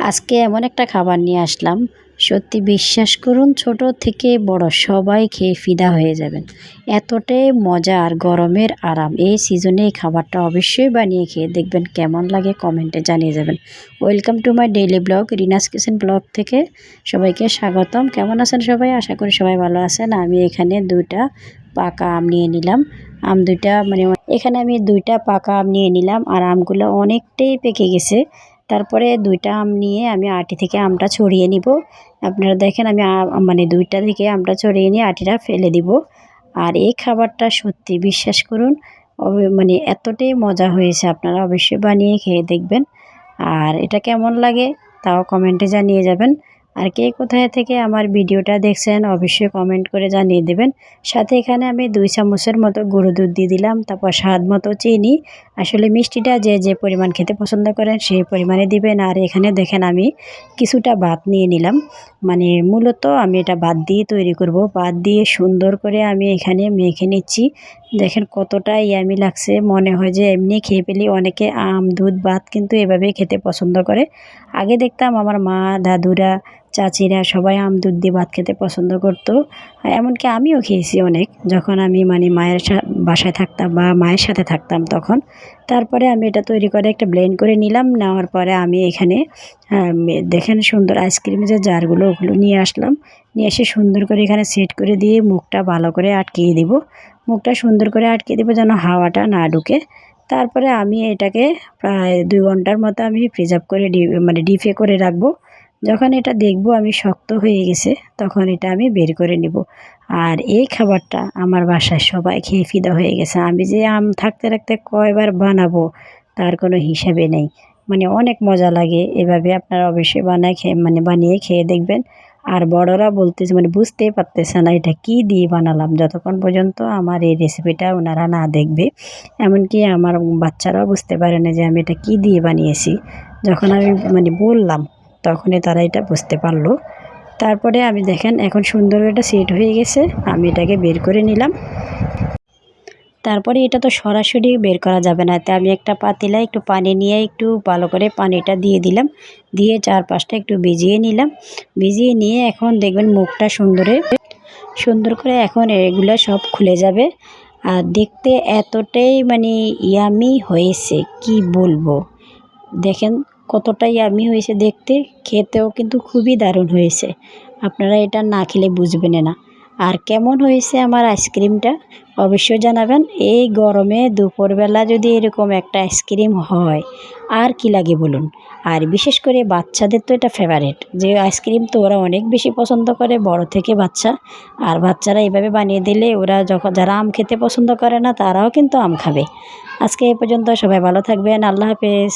আজকে এমন একটা খাবার নিয়ে আসলাম। সত্যি বিশ্বাস করুন, ছোট থেকে বড় সবাই খেয়ে ফিদা হয়ে যাবেন। এতটাই মজা আর গরমের আরাম। এই সিজনে এই খাবারটা অবশ্যই বানিয়ে খেয়ে দেখবেন কেমন লাগে কমেন্টে জানিয়ে যাবেন। Welcome to my daily blog Rina's kitchen blog থেকে সবাইকে স্বাগতম। কেমন আছেন সবাই? আশা করি সবাই ভালো আছেন। আমি এখানে দুইটা পাকা আম নিয়ে নিলাম। আম দুইটা মানে এখানে আমি দুইটা পাকা আম নিয়ে নিলাম আর আমগুলো অনেকটাই পেকে গেছে। তারপরে দুইটা আম নিয়ে আমি আটি থেকে আমটা ছড়িয়ে নিব। আপনারা দেখেন আমি মানে দুইটা থেকে আমটা ছড়িয়ে নিয়ে আটিটা ফেলে দিব। আর এই খাবারটা সত্যি বিশ্বাস করুন মানে এতটাই মজা হয়েছে। আপনারা অবশ্যই বানিয়ে খেয়ে দেখবেন। আর এটা কেমন লাগে তাও কমেন্টে জানিয়ে যাবেন। আর কে কোথায় থেকে আমার ভিডিওটা দেখছেন, অবশ্যই কমেন্ট করে জানিয়ে দেবেন। সাথে এখানে আমি দুই চামচের মতো গুঁড়ো দুধ দিয়ে দিলাম, তারপর স্বাদ মতো চিনি। আসলে মিষ্টিটা যে যে পরিমাণ খেতে পছন্দ করেন সেই পরিমাণে দিবেন। আর এখানে দেখেন আমি কিছুটা ভাত নিয়ে নিলাম। মানে মূলত আমি এটা ভাত দিয়ে তৈরি করব। ভাত দিয়ে সুন্দর করে আমি এখানে মেখে নিচ্ছি। দেখেন কতটা ইয়ামি লাগছে। মনে হয় যে এমনি খেয়ে পেলি অনেকে আম, দুধ, ভাত কিন্তু এভাবেই খেতে পছন্দ করে। আগে দেখতাম আমার মা, দাদুরা, চাচিরা সবাই আম, দুধ দিয়ে ভাত খেতে পছন্দ করতো। এমনকি আমিও খেয়েছি অনেক। যখন আমি মানে মায়ের বাসায় থাকতাম বা মায়ের সাথে থাকতাম তখন। তারপরে আমি এটা তৈরি করে একটা ব্লেন্ড করে নিলাম। নেওয়ার পরে আমি এখানে দেখেন সুন্দর আইসক্রিমের যে জারগুলো ওগুলো নিয়ে আসলাম। নিয়ে এসে সুন্দর করে এখানে সেট করে দিয়ে মুখটা ভালো করে আটকিয়ে দিব। মুখটা সুন্দর করে আটকে দেবো যেন হাওয়াটা না ঢুকে। তারপরে আমি এটাকে প্রায় দুই ঘণ্টার মতো আমি প্রিজার্ভ করে ডি মানে ডিপে করে রাখব। যখন এটা দেখব আমি শক্ত হয়ে গেছে, তখন এটা আমি বের করে নিব। আর এই খাবারটা আমার বাসায় সবাই খেয়ে ফিদা হয়ে গেছে। আমি যে আম থাকতে থাকতে কয়বার বানাবো, তার কোনো হিসাবে নেই। মানে অনেক মজা লাগে এভাবে আপনারা অবশ্যই বানায় খেয়ে মানে বানিয়ে খেয়ে দেখবেন। আর বড়রা বলতেছে মানে বুঝতেই পারতেছে না এটা কি দিয়ে বানালাম। যতক্ষণ পর্যন্ত আমার এই রেসিপিটা ওনারা না দেখবে। এমনকি আমার বাচ্চারাও বুঝতে পারে না যে আমি এটা কি দিয়ে বানিয়েছি। যখন আমি মানে বললাম তখনই তারা এটা বুঝতে পারল। তারপরে আমি দেখেন, এখন সুন্দর এটা সেট হয়ে গেছে, আমি এটাকে বের করে নিলাম। তারপরে এটা তো সরাসরি বের করা যাবে না, তাই আমি একটা পাতিলা একটু পানি নিয়ে একটু ভালো করে পানিটা দিয়ে দিলাম। দিয়ে চারপাশটা একটু ভিজিয়ে নিলাম। ভিজিয়ে নিয়ে এখন দেখবেন মুখটা সুন্দরে, সুন্দর করে এখন এগুলো সব খুলে যাবে। আর দেখতে এতটাই মানে ইয়ামি হয়েছে, কি বলব? দেখেন কতটাই আমি হয়েছে দেখতে, খেতেও কিন্তু খুবই দারুণ হয়েছে। আপনারা এটা না খেলে বুঝবেন না। আর কেমন হয়েছে আমার আইসক্রিমটা, অবশ্যই জানাবেন। এই গরমে দুপুরবেলা যদি এরকম একটা আইসক্রিম হয়, আর কি লাগে বলুন? আর বিশেষ করে বাচ্চাদের তো এটা ফেভারেট যে আইসক্রিম তো ওরা অনেক বেশি পছন্দ করে, বড় থেকে বাচ্চা। আর বাচ্চারা এভাবে বানিয়ে দিলে ওরা যখন, যারা আম খেতে পছন্দ করে না, তারাও কিন্তু আম খাবে। আজকে এ পর্যন্ত সবাই ভালো থাকবেন, আল্লাহ হাফেজ।